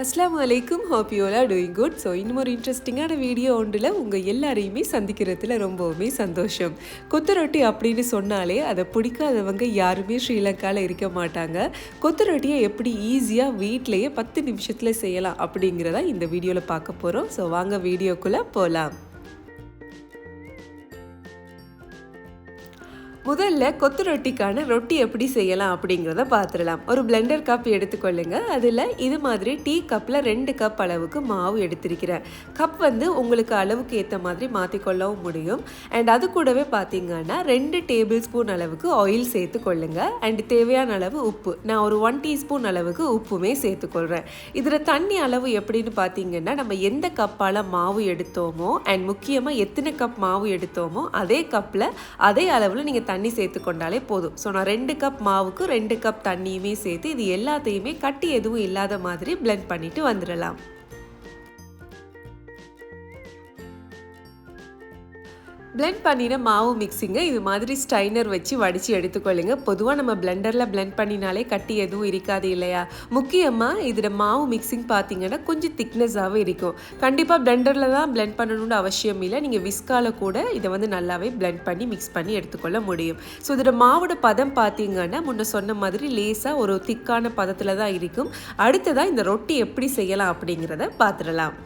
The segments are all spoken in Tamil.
அஸ்லாம் வலைக்கும் hope you all doing good so இன்னும் ஒரு இன்ட்ரெஸ்டிங்கான வீடியோ ஒன்றில் உங்கள் எல்லாரையுமே சந்திக்கிறதுல ரொம்பவுமே சந்தோஷம். கொத்து ரொட்டி அப்படின்னு சொன்னாலே அதை பிடிக்காதவங்க யாருமே ஸ்ரீலங்காவில் இருக்க மாட்டாங்க. கொத்து ரொட்டியை எப்படி ஈஸியாக வீட்டிலையே பத்து நிமிஷத்தில் செய்யலாம் அப்படிங்கிறதா இந்த வீடியோவில் பார்க்க போகிறோம் ஸோ வாங்க வீடியோக்குள்ளே போகலாம் முதல்ல கொத்து ரொட்டிக்கான ரொட்டி எப்படி செய்யலாம் அப்படிங்கிறத பார்த்துடலாம் ஒரு பிளெண்டர் கப் எடுத்துக்கொள்ளுங்க. அதில் இது மாதிரி டீ கப்பில் ரெண்டு கப் அளவுக்கு மாவு எடுத்திருக்கிறேன். கப் வந்து உங்களுக்கு அளவுக்கு ஏற்ற மாதிரி மாற்றிக்கொள்ளவும் முடியும். அண்ட் அது கூடவே பார்த்தீங்கன்னா ரெண்டு டேபிள் ஸ்பூன் அளவுக்கு ஆயில் சேர்த்துக்கொள்ளுங்க. அண்ட் தேவையான அளவு உப்பு. நான் ஒரு ஒன் டீஸ்பூன் அளவுக்கு உப்புமே சேர்த்துக்கொள்கிறேன் இதில் தண்ணி அளவு எப்படின்னு பார்த்தீங்கன்னா நம்ம எந்த கப்பால் மாவு எடுத்தோமோ அண்ட் முக்கியமாக எத்தனை கப் மாவு எடுத்தோமோ அதே கப்பில் அதே அளவில் நீங்கள் தண்ணி சேர்த்து கொண்டாலே போதும். ஸோ நான் ரெண்டு கப் மாவுக்கு ரெண்டு கப் தண்ணியுமே சேர்த்து இது எல்லாத்தையுமே கட்டி எதுவும் இல்லாத மாதிரி பிளெண்ட் பண்ணிட்டு வந்துடலாம். பிளெண்ட் பண்ணின மாவு மிக்சிங்கை இது மாதிரி ஸ்டைனர் வச்சு வடித்து எடுத்துக்கொள்ளுங்க. பொதுவாக நம்ம பிளெண்டரில் பிளெண்ட் பண்ணினாலே கட்டி எதுவும் இருக்காது இல்லையா? முக்கியமாக இதில் மாவு மிக்சிங் பார்த்தீங்கன்னா கொஞ்சம் திக்னஸாகவே இருக்கும். கண்டிப்பாக பிளெண்டரில் தான் பிளெண்ட் பண்ணணும்னு அவசியம் இல்லை. நீங்கள் விஸ்கால கூட இதை வந்து நல்லாவே பிளெண்ட் பண்ணி மிக்ஸ் பண்ணி எடுத்துக்கொள்ள முடியும். ஸோ இதோட மாவோட பதம் பார்த்தீங்கன்னா முன்ன சொன்ன மாதிரி லேசாக ஒரு திக்கான பதத்தில் தான் இருக்கும். அடுத்ததாக இந்த ரொட்டி எப்படி செய்யலாம் அப்படிங்கிறத பார்த்துடலாம்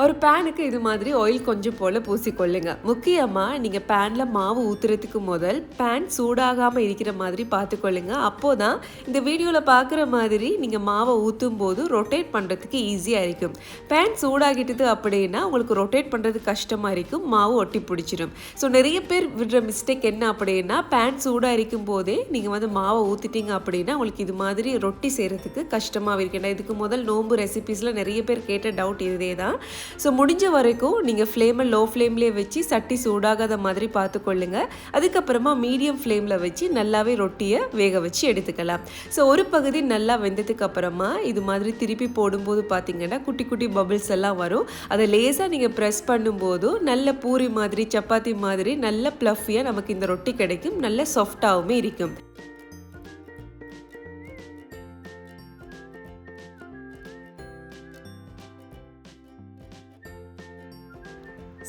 ஒரு பேனுக்கு இது மாதிரி ஆயில் கொஞ்சம் போல் பூசிக்கொள்ளுங்க. முக்கியமாக நீங்கள் பேனில் மாவு ஊற்றுறதுக்கு முதல் பேன் சூடாகாமல் இருக்கிற மாதிரி பார்த்துக்கொள்ளுங்க. அப்போ தான் இந்த வீடியோவில் பார்க்குற மாதிரி நீங்கள் மாவை ஊற்றும் போது ரொட்டேட் பண்ணுறதுக்கு ஈஸியாக இருக்கும். பேன் சூடாகிட்டது அப்படின்னா உங்களுக்கு ரொட்டேட் பண்ணுறது கஷ்டமாக இருக்கும். மாவு ஒட்டி பிடிச்சிடும் ஸோ நிறைய பேர் விடுற மிஸ்டேக் என்ன அப்படின்னா பேன் சூடாக இருக்கும் போதே நீங்கள் வந்து மாவை ஊற்றிட்டீங்க அப்படின்னா உங்களுக்கு இது மாதிரி ரொட்டி செய்கிறதுக்கு கஷ்டமாக இருக்கேன் இதுக்கு முதல் நோம்பு ரெசிபீஸில் நிறைய பேர் கேட்ட டவுட் இதே தான் ஸோ முடிஞ்ச வரைக்கும் நீங்கள் ஃப்ளேமை லோ ஃப்ளேம்லேயே வச்சு சட்டி சூடாகாத மாதிரி பார்த்துக்கொள்ளுங்க. அதுக்கப்புறமா மீடியம் ஃப்ளேமில் வச்சு நல்லாவே ரொட்டியை வேக வச்சு எடுத்துக்கலாம். ஸோ ஒரு பகுதி நல்லா வெந்ததுக்கு அப்புறமா இது மாதிரி திருப்பி போடும்போது பார்த்தீங்கன்னா குட்டி குட்டி பபிள்ஸ் எல்லாம் வரும். அதை லேசாக நீங்கள் ப்ரெஸ் பண்ணும்போதும் நல்ல பூரி மாதிரி சப்பாத்தி மாதிரி நல்ல ப்ளஃபியாக நமக்கு இந்த ரொட்டி கிடைக்கும். நல்ல சாஃப்டாகவுமே இருக்கும்.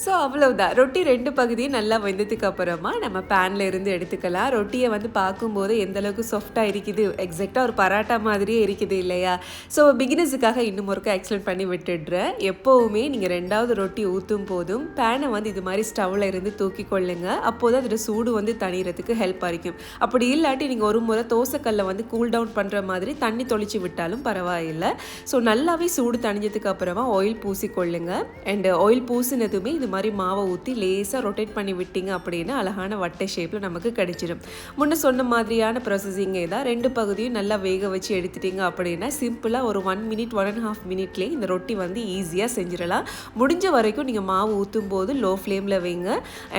ஸோ அவ்வளோதான் ரொட்டி ரெண்டு பகுதியும் நல்லா வெந்ததுக்கு அப்புறமா நம்ம பேனில் இருந்து எடுத்துக்கலாம். ரொட்டியை வந்து பார்க்கும்போது எந்தளவுக்கு சாஃப்டாக இருக்குது எக்ஸாக்டாக ஒரு பராட்டா மாதிரியே இருக்குது இல்லையா? ஸோ பிகினர்ஸுக்காக இன்னும் ஒருக்க எக்ஸ்பிளைன் பண்ணி விட்டுடுறேன். எப்போவுமே நீங்கள் ரெண்டாவது ரொட்டி ஊற்றும் போதும் பேனை வந்து இது மாதிரி ஸ்டவ்வில் இருந்து தூக்கி கொள்ளுங்க. அப்போது அதோட சூடு வந்து தணிகிறதுக்கு ஹெல்ப் ஆகிக்கும் அப்படி இல்லாட்டி நீங்கள் ஒரு முறை தோசைக்கல்லை வந்து கூல் டவுன் பண்ணுற மாதிரி தண்ணி தொளிச்சு விட்டாலும் பரவாயில்லை. ஸோ நல்லாவே சூடு தணிஞ்சதுக்கு அப்புறமா ஆயில் பூசிக்கொள்ளுங்க. அண்ட் ஆயில் பூசினதுமே இது மாதிரி மாவை ஊற்றி லேசாக ரொட்டேட் பண்ணி விட்டீங்க அப்படின்னா அழகான வட்டை ஷேப்பில் நமக்கு கிடைச்சிடும் முன்ன சொன்ன மாதிரியான ப்ராசஸிங்கே தான் ரெண்டு பகுதியும் நல்லா வேக வச்சு எடுத்துட்டீங்க அப்படின்னா சிம்பிளாக ஒரு one minute one and half மினிட்லேயே இந்த ரொட்டி வந்து ஈஸியாக செஞ்சிடலாம். முடிஞ்ச வரைக்கும் நீங்கள் மாவு ஊற்றும் போது லோ ஃப்ளேமில் வைங்க.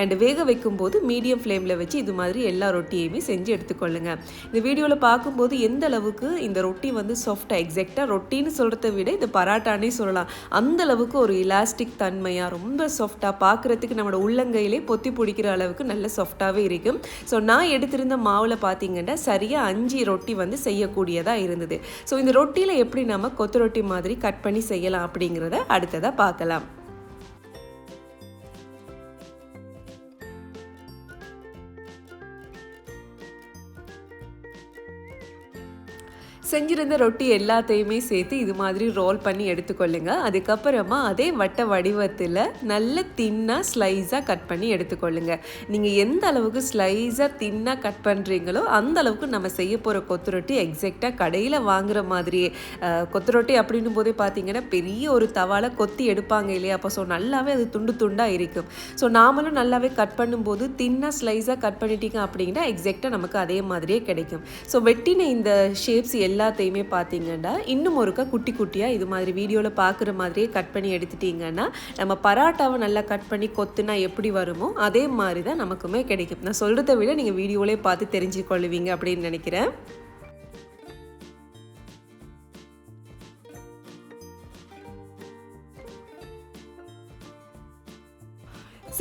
அண்ட் வேக வைக்கும் போது மீடியம் ஃப்ளேமில் வச்சு இது மாதிரி எல்லா ரொட்டியுமே செஞ்சு எடுத்துக்கொள்ளுங்க. இந்த வீடியோவில் பார்க்கும்போது எந்த அளவுக்கு இந்த ரொட்டி வந்து சாஃப்டாக எக்ஸாக்டாக ரொட்டின்னு சொல்கிறத விட இது பராட்டானே சொல்லலாம். அந்த அளவுக்கு ஒரு இலாஸ்டிக் தன்மையாக ரொம்ப சாஃப்ட் சாஃப்டாக பார்க்குறதுக்கு நம்மளோட உள்ளங்கையிலே பொத்தி பிடிக்கிற அளவுக்கு நல்ல சாஃப்டாகவே இருக்கும். ஸோ நான் எடுத்திருந்த மாவில் பார்த்தீங்கன்னா சரியாக அஞ்சு ரொட்டி வந்து செய்யக்கூடியதாக இருந்தது. ஸோ இந்த ரொட்டியில் எப்படி நம்ம கொத்து ரொட்டி மாதிரி கட் பண்ணி செய்யலாம் அப்படிங்கிறத அடுத்ததாக பார்க்கலாம். செஞ்சிருந்த ரொட்டி எல்லாத்தையுமே சேர்த்து இது மாதிரி ரோல் பண்ணி எடுத்துக்கொள்ளுங்க. அதுக்கப்புறமா அதே வட்ட வடிவத்தில் நல்ல தின்னாக ஸ்லைஸாக கட் பண்ணி எடுத்துக்கொள்ளுங்க. நீங்கள் எந்த அளவுக்கு ஸ்லைஸாக தின்னாக கட் பண்ணுறீங்களோ அந்த அளவுக்கு நம்ம செய்ய போகிற கொத்து ரொட்டி எக்ஸாக்டாக கடையில் வாங்குற மாதிரியே. கொத்து ரொட்டி அப்படின்னும் போதே பார்த்தீங்கன்னா பெரிய ஒரு தவால கொத்தி எடுப்பாங்க இல்லையா? அப்போ ஸோ நல்லாவே அது துண்டு துண்டாக இருக்கும். ஸோ நாமளும் நல்லாவே கட் பண்ணும்போது தின்னாக ஸ்லைஸாக கட் பண்ணிட்டீங்க அப்படின்னா எக்ஸாக்டாக நமக்கு அதே மாதிரியே கிடைக்கும். ஸோ வெட்டின இந்த ஷேப்ஸ் எல்லாத்தையுமே பார்த்தீங்கன்னா இன்னும் ஒருக்கா குட்டி குட்டியாக இது மாதிரி வீடியோவில் பார்க்குற மாதிரியே கட் பண்ணி எடுத்துட்டிங்கன்னா நம்ம பராட்டாவை நல்லா கட் பண்ணி கொத்துனா எப்படி வருமோ அதே மாதிரி தான் நமக்குமே கிடைக்கும். நான் சொல்கிறத விட நீங்கள் வீடியோவிலே பார்த்து தெரிஞ்சுக்கொள்ளுவீங்க அப்படின்னு நினைக்கிறேன்.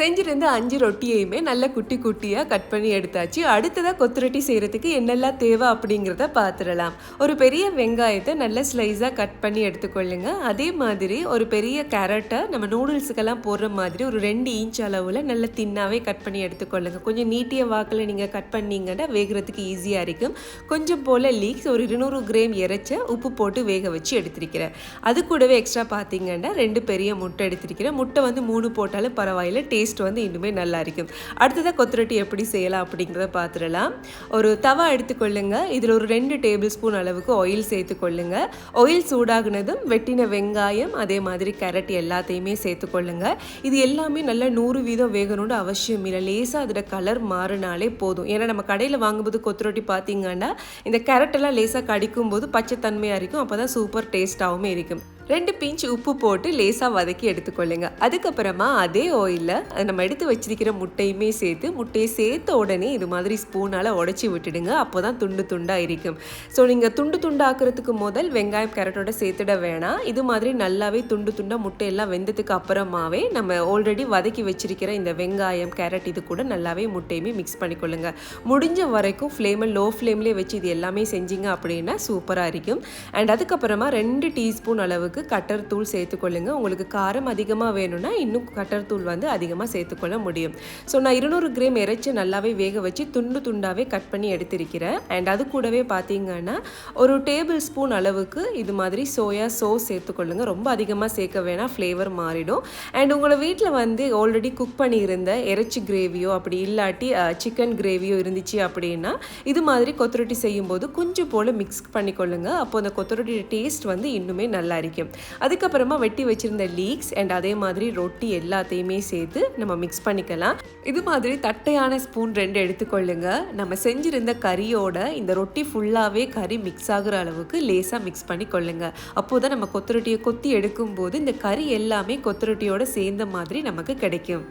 செஞ்சிருந்த அஞ்சு ரொட்டியையுமே நல்ல குட்டி குட்டியாக கட் பண்ணி எடுத்தாச்சு. அடுத்ததாக கொத்துரொட்டி செய்கிறதுக்கு என்னெல்லாம் தேவை அப்படிங்கிறத பார்த்துடலாம் ஒரு பெரிய வெங்காயத்தை நல்ல ஸ்லைஸாக கட் பண்ணி எடுத்துக்கொள்ளுங்க. அதே மாதிரி ஒரு பெரிய கேரட்டை நம்ம நூடுல்ஸுக்கெல்லாம் போடுற மாதிரி ஒரு ரெண்டு இன்ச் அளவில் நல்ல தின்னாவே கட் பண்ணி எடுத்துக்கொள்ளுங்க. கொஞ்சம் நீட்டிய வாக்கில் நீங்கள் கட் பண்ணிங்கன்னா வேகிறதுக்கு ஈஸியாக இருக்கும். கொஞ்சம் போல் லீக்ஸ் ஒரு இருநூறு கிராம் இறைச்ச உப்பு போட்டு வேக வச்சு எடுத்திருக்கிறேன். அது கூடவே எக்ஸ்ட்ரா பார்த்தீங்கன்னா ரெண்டு பெரிய முட்டை எடுத்திருக்கிறேன். முட்டை வந்து மூணு போட்டாலும் பரவாயில்ல டேஸ்ட் வந்து இன்னுமே நல்லா இருக்கும். அடுத்ததாக கொத்துரொட்டி எப்படி செய்யலாம் அப்படிங்கிறத பார்த்துடலாம் ஒரு தவா எடுத்துக்கொள்ளுங்க. இதில் ஒரு ரெண்டு டேபிள் ஸ்பூன் அளவுக்கு ஆயில் சேர்த்துக்கொள்ளுங்க. ஆயில் சூடாகினதும் வெட்டின வெங்காயம் அதே மாதிரி கேரட் எல்லாத்தையுமே சேர்த்துக்கொள்ளுங்க. இது எல்லாமே நல்லா நூறு வீதம் வேகணும்னு அவசியம் இல்லை. லேசாக அதோட கலர் மாறினாலே போதும். ஏன்னா நம்ம கடையில் வாங்கும்போது கொத்துரொட்டி பார்த்தீங்கன்னா இந்த கேரட்டெல்லாம் லேசாக கடிக்கும் போது பச்சை தன்மையாக இருக்கும். அப்போ தான் சூப்பர் டேஸ்ட்டாகவும் இருக்கும். ரெண்டு பிஞ்ச் உப்பு போட்டு லேசாக வதக்கி எடுத்துக்கொள்ளுங்க. அதுக்கப்புறமா அதே ஆயிலில் நம்ம எடுத்து வச்சிருக்கிற முட்டையுமே சேர்த்து முட்டையை சேர்த்த உடனே இது மாதிரி ஸ்பூனால் உடச்சி விட்டுடுங்க. அப்போ தான் துண்டு துண்டாக இருக்கும். ஸோ நீங்கள் துண்டு துண்டாக்குறதுக்கு முதல் வெங்காயம் கேரட்டோட சேர்த்துட வேணாம். இது மாதிரி நல்லாவே துண்டு துண்டாக முட்டையெல்லாம் வெந்ததுக்கு அப்புறமாவே நம்ம ஆல்ரெடி வதக்கி வச்சிருக்கிற இந்த வெங்காயம் கேரட் இது கூட நல்லாவே முட்டையுமே மிக்ஸ் பண்ணிக்கொள்ளுங்க. முடிஞ்ச வரைக்கும் ஃப்ளேமை லோ ஃப்ளேம்லேயே வச்சு இது எல்லாமே செஞ்சிங்க அப்படின்னா சூப்பராக இருக்கும். அண்ட் அதுக்கப்புறமா ரெண்டு டீஸ்பூன் அளவுக்கு கட்டர் தூள் சேர்த்துக்கொள்ளுங்க. உங்களுக்கு காரம் அதிகமாக வேணும்னா இன்னும் கட்டர் தூள் வந்து அதிகமாக சேர்த்துக்கொள்ள முடியும். ஸோ நான் இருநூறு கிராம் இறைச்சி நல்லாவே வேக வச்சு துண்டு துண்டாகவே கட் பண்ணி எடுத்திருக்கிறேன். அண்ட் அது கூடவே பார்த்தீங்கன்னா ஒரு டேபிள் ஸ்பூன் அளவுக்கு இது மாதிரி சோயா சோஸ் சேர்த்துக்கொள்ளுங்க. ரொம்ப அதிகமாக சேர்க்க வேணாம் ஃப்ளேவர் மாறிடும். அண்ட் உங்களை வீட்டில் வந்து ஆல்ரெடி குக் பண்ணியிருந்த இறைச்சி கிரேவியோ அப்படி இல்லாட்டி சிக்கன் கிரேவியோ இருந்துச்சு அப்படின்னா இது மாதிரி கொத்தரொட்டி செய்யும்போது கொஞ்சம் போல் மிக்ஸ் பண்ணிக்கொள்ளுங்க. அப்போ அந்த கொத்தரொட்டியோட டேஸ்ட் வந்து இன்னுமே நல்லா இருக்கும் அதுக்கப்புறமா வெட்டி வச்சிருந்த லீக்ஸ் அண்ட் அதே மாதிரி ரொட்டி எல்லாத்தையுமே சேர்த்து நம்ம மிக்ஸ் பண்ணிக்கலாம். இது மாதிரி தட்டையான ஸ்பூன் ரெண்டு எடுத்துக்கொள்ளுங்க. நம்ம செஞ்சிருந்த கறியோட இந்த ரொட்டி ஃபுல்லாகவே கறி மிக்ஸ் ஆகுற அளவுக்கு லேசாக மிக்ஸ் பண்ணி கொள்ளுங்க அப்போ தான் நம்ம கொத்துரொட்டியை கொத்தி எடுக்கும்போது இந்த கறி எல்லாமே கொத்தரொட்டியோட சேர்ந்த மாதிரி நமக்கு கிடைக்கும்.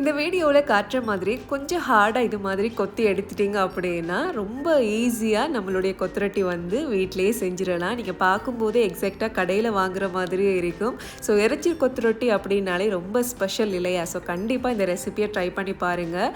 இந்த வீடியோவில் காட்டுற மாதிரி கொஞ்சம் ஹார்டாக இது மாதிரி கொத்தி எடுத்துட்டீங்க அப்படின்னா ரொம்ப ஈஸியாக நம்மளுடைய கொத்தரட்டி வந்து வீட்டிலேயே செஞ்சிடலாம். நீங்கள் பார்க்கும்போதே எக்ஸாக்டாக கடையில் வாங்குற மாதிரியே இருக்கும். ஸோ இறைச்சி கொத்தரொட்டி அப்படின்னாலே ரொம்ப ஸ்பெஷல் இல்லையா? ஸோ கண்டிப்பாக இந்த ரெசிபியை ட்ரை பண்ணி பாருங்கள்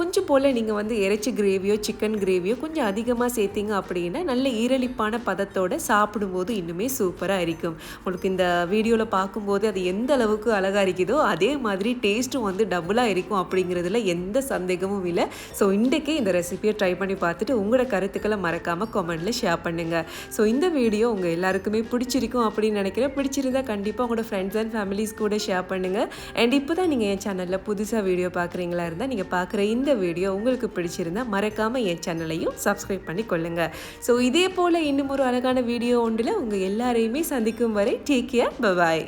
கொஞ்சம் போல் நீங்கள் வந்து இறைச்சி கிரேவியோ சிக்கன் கிரேவியோ கொஞ்சம் அதிகமாக சேர்த்தீங்க அப்படின்னா நல்ல ஈரலிப்பான பதத்தோடு சாப்பிடும்போது இன்னுமே சூப்பராக இருக்கும். உங்களுக்கு இந்த வீடியோவில் பார்க்கும்போது அது எந்த அளவுக்கு அழகாக இருக்குதோ அதே மாதிரி டேஸ்ட்டும் வந்து டபுளாக சூப்பராக இருக்கும் அப்படிங்கிறதுல எந்த சந்தேகமும் இல்லை. ஸோ இன்றைக்கே இந்த ரெசிபியை ட்ரை பண்ணி பார்த்துட்டு உங்களோட கருத்துக்களை மறக்காமல் கமெண்ட்டில் ஷேர் பண்ணுங்கள் ஸோ இந்த வீடியோ உங்கள் எல்லாருக்குமே பிடிச்சிருக்கும் அப்படின்னு நினைக்கிறேன். பிடிச்சிருந்தா கண்டிப்பாக உங்களோட ஃப்ரெண்ட்ஸ் அண்ட் ஃபேமிலிஸ் கூட ஷேர் பண்ணுங்கள் அண்ட் இப்போ தான் நீங்கள் என் சேனலில் புதுசாக வீடியோ பார்க்குறீங்களா இருந்தால் நீங்கள் பார்க்குற இந்த வீடியோ உங்களுக்கு பிடிச்சிருந்தா மறக்காமல் என் சேனலையும் சப்ஸ்கிரைப் பண்ணி கொள்ளுங்கள் ஸோ இதே போல் இன்னும் ஒரு அழகான வீடியோ ஒன்றில் உங்கள் எல்லாரையுமே சந்திக்கும் வரை டேக் கேர் பபாய்